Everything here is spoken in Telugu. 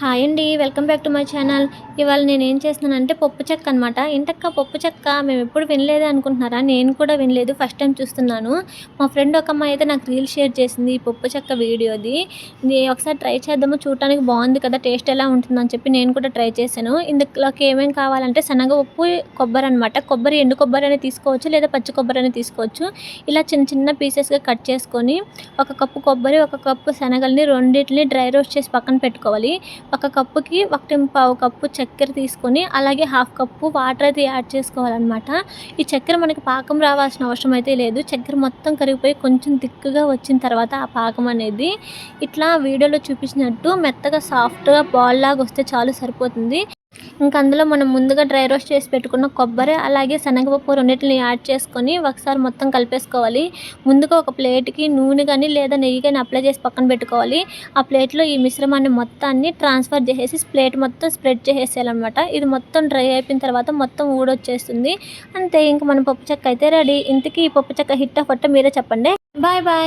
హాయ్ అండి welcome back to my channel. ఇవాళ నేను ఏం చేస్తున్నానంటే పప్పు చెక్క అనమాట ఇంటక్క పప్పు చెక్క మేము ఎప్పుడు వినలేదు అనుకుంటున్నారా? నేను కూడా వినలేదు ఫస్ట్ టైం చూస్తున్నాను. మా ఫ్రెండ్ ఒక అమ్మాయి అయితే నాకు రీల్ షేర్ చేసింది ఈ పప్పు చెక్క వీడియోది. ఒకసారి ట్రై చేద్దాము చూడటానికి బాగుంది కదా టేస్ట్ ఎలా ఉంటుందని చెప్పి నేను కూడా ట్రై చేశాను. ఇందులోకి ఏమేమి కావాలంటే శనగపప్పు కొబ్బరి అనమాట కొబ్బరి ఎండు కొబ్బరి అనేది తీసుకోవచ్చు లేదా పచ్చి కొబ్బరి అనేది తీసుకోవచ్చు. ఇలా చిన్న చిన్న పీసెస్గా కట్ చేసుకొని ఒక కప్పు కొబ్బరి ఒక కప్పు శనగల్ని రెండింటిని డ్రై రోస్ట్ చేసి పక్కన పెట్టుకోవాలి. ఒక కప్పుకి ఒకటి పావు కప్పు చక్కెర తీసుకొని అలాగే హాఫ్ కప్పు వాటర్ అయితే యాడ్ చేసుకోవాలన్నమాట. ఈ చక్కెర మనకి పాకం రావాల్సిన అవసరం అయితే లేదు. చక్కెర మొత్తం కరిగిపోయి కొంచెం దిక్కుగా వచ్చిన తర్వాత ఆ పాకం అనేది ఇట్లా వీడియోలో చూపించినట్టు మెత్తగా సాఫ్ట్గా బాల్ లాగా వస్తే చాలు సరిపోతుంది. ఇంకా అందులో మనం ముందుగా డ్రై రోస్ట్ చేసి పెట్టుకున్న కొబ్బరి అలాగే శనగపప్పు రెండింటిని యాడ్ చేసుకొని ఒకసారి మొత్తం కలిపేసుకోవాలి. ముందుగా ఒక ప్లేట్కి నూనె కానీ లేదా నెయ్యి కానీ అప్లై చేసి పక్కన పెట్టుకోవాలి. ఆ ప్లేట్లో ఈ మిశ్రమాన్ని మొత్తాన్ని ట్రాన్స్ఫర్ చేసేసి ప్లేట్ మొత్తం స్ప్రెడ్ చేసేసేయాలన్నమాట ఇది మొత్తం డ్రై అయిపోయిన తర్వాత మొత్తం ఊడొచ్చేస్తుంది. అంతే ఇంకా మన పప్పు చెక్క అయితే రెడీ. ఇంతకీ ఈ పప్పు చెక్క హిట్ అఫ్ మీరే చెప్పండి. Bye bye.